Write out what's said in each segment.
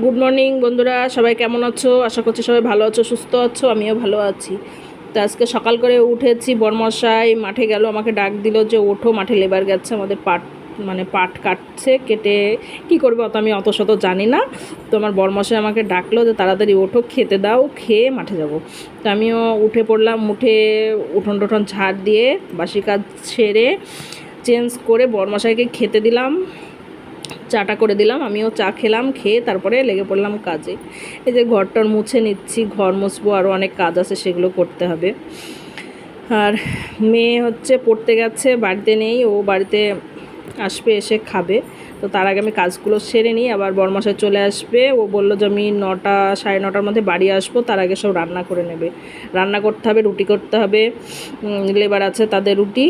Good morning বন্ধুরা, সবাই কেমন আছো? আশা করছি সবাই ভালো আছো, সুস্থ আছো, আমিও ভালো আছি। তো আজকে সকাল করে উঠেছি, বর্মশাই মাঠে গেল, আমাকে ডাক দিল যে, ওঠো, মাঠে লেবার গেছে, আমাদের পাট মানে পাট কাটছে, কেটে কি করবে অত আমি অত শত জানি না। তো আমার বর্মশাই আমাকে ডাকলো যে, তাড়াতাড়ি ওঠো, খেতে দাও, খেয়ে মাঠে যাব। তো আমিও উঠে পড়লাম, উঠে উঠোন টুঠন ঝাড় দিয়ে বাসি কাজ ছেড়ে চেঞ্জ করে বর্মশাইকে খেতে দিলাম। চাটা করে দিলাম, আমিও চা খেলাম, খেয়ে তারপরে লেগে পড়লাম কাজে। এই যে ঘরটর মুছে নিচ্ছি, ঘর মুছবো আরও অনেক কাজ আছে সেগুলো করতে হবে। আর মেয়ে হচ্ছে পড়তে গেছে, বাড়িতে নেই, ও বাড়িতে আসবে, এসে খাবে। তো তার আগে আমি কাজগুলো সেরে নিই, আবার বরমাসায় চলে আসবে। ও বলল যে, আমি নটা, সাড়ে নটার মধ্যে বাড়ি আসব, তার আগে সব রান্না করে নেবে। রান্না করতে হবে, রুটি করতে হবে। লেবার আছে তাদের রুটি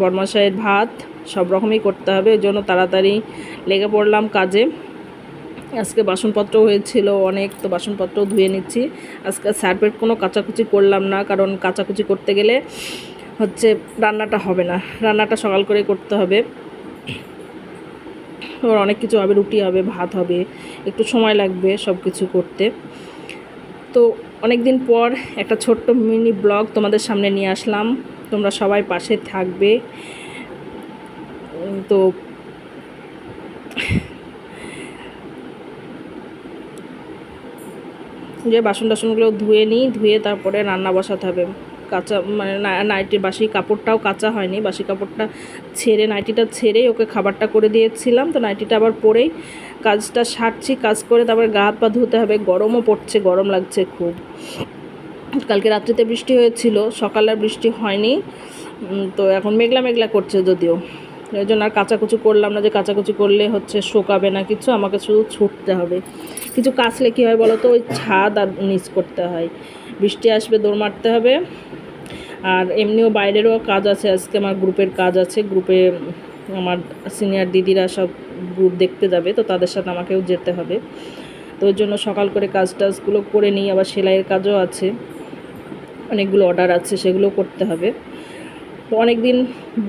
বরমাসায়ের ভাত সব রকমই করতে হবে ওই জন্য তাড়াতাড়ি লেগে পড়লাম কাজে। আজকে বাসনপত্র হয়েছিল অনেক, তো বাসনপত্র ধুয়ে নিচ্ছি। আজকে সার্ফের কোনো কাচাকুচি করলাম না, কারণ কাচাকুচি করতে গেলে হচ্ছে রান্নাটা হবে না, রান্নাটা সকাল করে করতে হবে। ওর অনেক কিছু হবে, রুটি হবে, ভাত হবে, একটু সময় লাগবে সব কিছু করতে। তো অনেক দিন পর একটা ছোট্ট মিনি ব্লগ তোমাদের সামনে নিয়ে আসলাম, তোমরা সবাই পাশে থাকবে। তো যে বাসন টাসনগুলো ধুয়ে নিই, ধুয়ে তারপরে রান্না বসাতে হবে। কাঁচা মানে না- নাইটির বাসি কাপড়টাও কাঁচা হয়নি। বাসি কাপড়টা ছেড়ে, নাইটিটা ছেড়েই ওকে খাবারটা করে দিয়েছিলাম। তো নাইটিটা আবার পরেই কাজটা সারছি, কাজ করে তারপরে গা হাত পা ধুতে হবে। গরমও পড়ছে, গরম লাগছে খুব। কালকে রাত্রিতে বৃষ্টি হয়েছিল, সকালে বৃষ্টি হয়নি। তো এখন মেঘলা মেঘলা করছে যদিও। এই জন্য আর কাচাকুচি করলাম না যে কাচাকুচি করলে হচ্ছে শোকাবে না কিছু, আমাকে শুধু ছুটতে হবে। কিছু কাচলে কী হয় বলো তো ওই ছাদ আর নিচ করতে হয়। বৃষ্টি আসবে, দৌড় মারতে হবে। আর এমনিও বাইরেরও কাজ আছে, আজকে আমার গ্রুপের কাজ আছে। গ্রুপে আমার সিনিয়র দিদিরা সব গ্রুপ দেখতে যাবে, তো তাদের সাথে আমাকেও যেতে হবে। তো ওই জন্য সকাল করে কাজ টাজগুলো করে নিই, আবার সেলাইয়ের কাজও আছে। অনেকগুলো অর্ডার আছে সেগুলো করতে হবে। অনেক দিন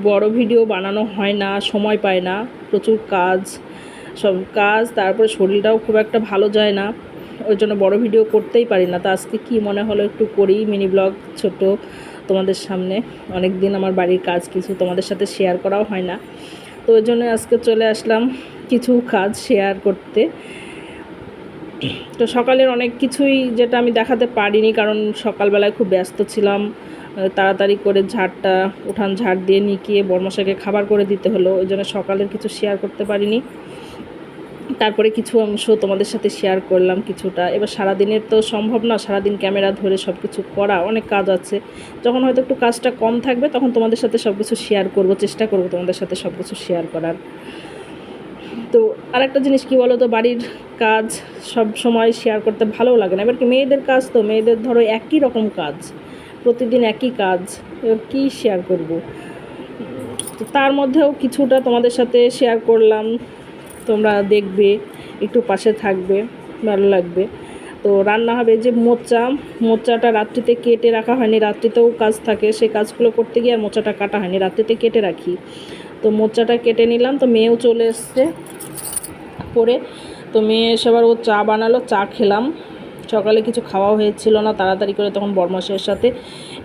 বড় ভিডিও বানানো হয় না, সময় পায় না, প্রচুর কাজ, সব কাজ, তারপরে শরীরটাও খুব একটা ভালো যায় না, ওই জন্য বড় ভিডিও করতেই পারি না। তো আজকে কি মনে হলো একটু করি মিনি ব্লগ ছোট তোমাদের সামনে। অনেক দিন আমার বাড়ির কাজ কিছু তোমাদের সাথে শেয়ার করাও হয় না। তো ওই জন্য আজকে চলে আসলাম কিছু কাজ শেয়ার করতে। তো সকালের অনেক কিছুই যেটা আমি দেখাতে পারিনি, কারণ সকালবেলায় খুব ব্যস্ত ছিলাম। তাড়াতাড়ি করে ঝাড়টা, উঠান ঝাড় দিয়ে নিকিয়ে বর্মশাকে খাবার করে দিতে হলো। ওই জন্য সকালের কিছু শেয়ার করতে পারিনি। তারপরে কিছু অংশ তোমাদের সাথে শেয়ার করলাম কিছুটা। এবার সারাদিনের তো সম্ভব না, সারাদিন ক্যামেরা ধরে সব কিছু করা, অনেক কাজ আছে। যখন হয়তো একটু কাজটা কম থাকবে, তখন তোমাদের সাথে সব কিছু শেয়ার করব, চেষ্টা করব তোমাদের সাথে সব কিছু শেয়ার করার। তো আরেকটা জিনিস কি বলো তো বাড়ির কাজ সব সময় শেয়ার করতে ভালো লাগে না। এবার কি মেয়েদের কাজ তো, মেয়েদের ধরো একই রকম কাজ। প্রতিদিন একই কাজ কী শেয়ার করব? তার মধ্যেও কিছুটা তোমাদের সাথে শেয়ার করলাম। তোমরা দেখবে, একটু পাশে থাকবে, ভালো লাগবে। তো রান্না হবে যে মোচা। মোচাটা রাত্রিতে কেটে রাখা হয়নি, রাত্রিতেও কাজ থাকে। সেই কাজগুলো করতে গিয়ে আর মোচাটা কাটা হয়নি, রাত্রিতে কেটে রাখি। তো মোচাটা কেটে নিলাম, তো মেয়েও চলে এসছে। পরে তো মেয়ে এসে আবার ও চা বানালো, চা খেলাম। সকালে কিছু খাওয়া হয়েছিল না, তাড়াতাড়ি করে তখন বরমাসের সাথে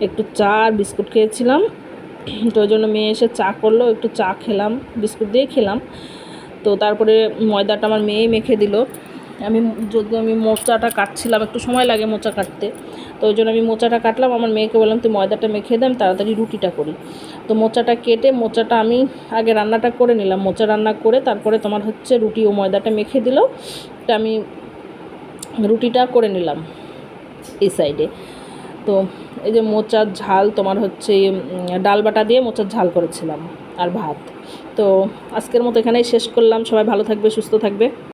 একটু চা আর বিস্কুট খেয়েছিলাম। তো ওই জন্য মেয়ে এসে চা করল, একটু চা খেলাম, বিস্কুট দিয়ে খেলাম। তো তারপরে ময়দাটা আমার মেয়ে মেখে দিল। আমি যদি আমি মোচাটা কাটছিলাম, একটু সময় লাগে মোচা কাটতে। তো ওই জন্য আমি মোচাটা কাটলাম, আমার মেয়েকে বললাম, তুই ময়দাটা মেখে দে, আমি তাড়াতাড়ি রুটিটা করি। তো মোচাটা কেটে মোচাটা আমি আগে রান্নাটা করে নিলাম। মোচা রান্না করে তারপরে তোমার হচ্ছে রুটি ও ময়দাটা মেখে দিল। আমি রুটিটা করে নিলাম এই সাইডে। তো এই যে মোচার ঝাল তোমার হচ্ছে ডাল বাটা দিয়ে মোচার ঝাল করেছিলাম আর ভাত। তো আজকের মতো এখানেই শেষ করলাম। সবাই ভালো থাকবে, সুস্থ থাকবে।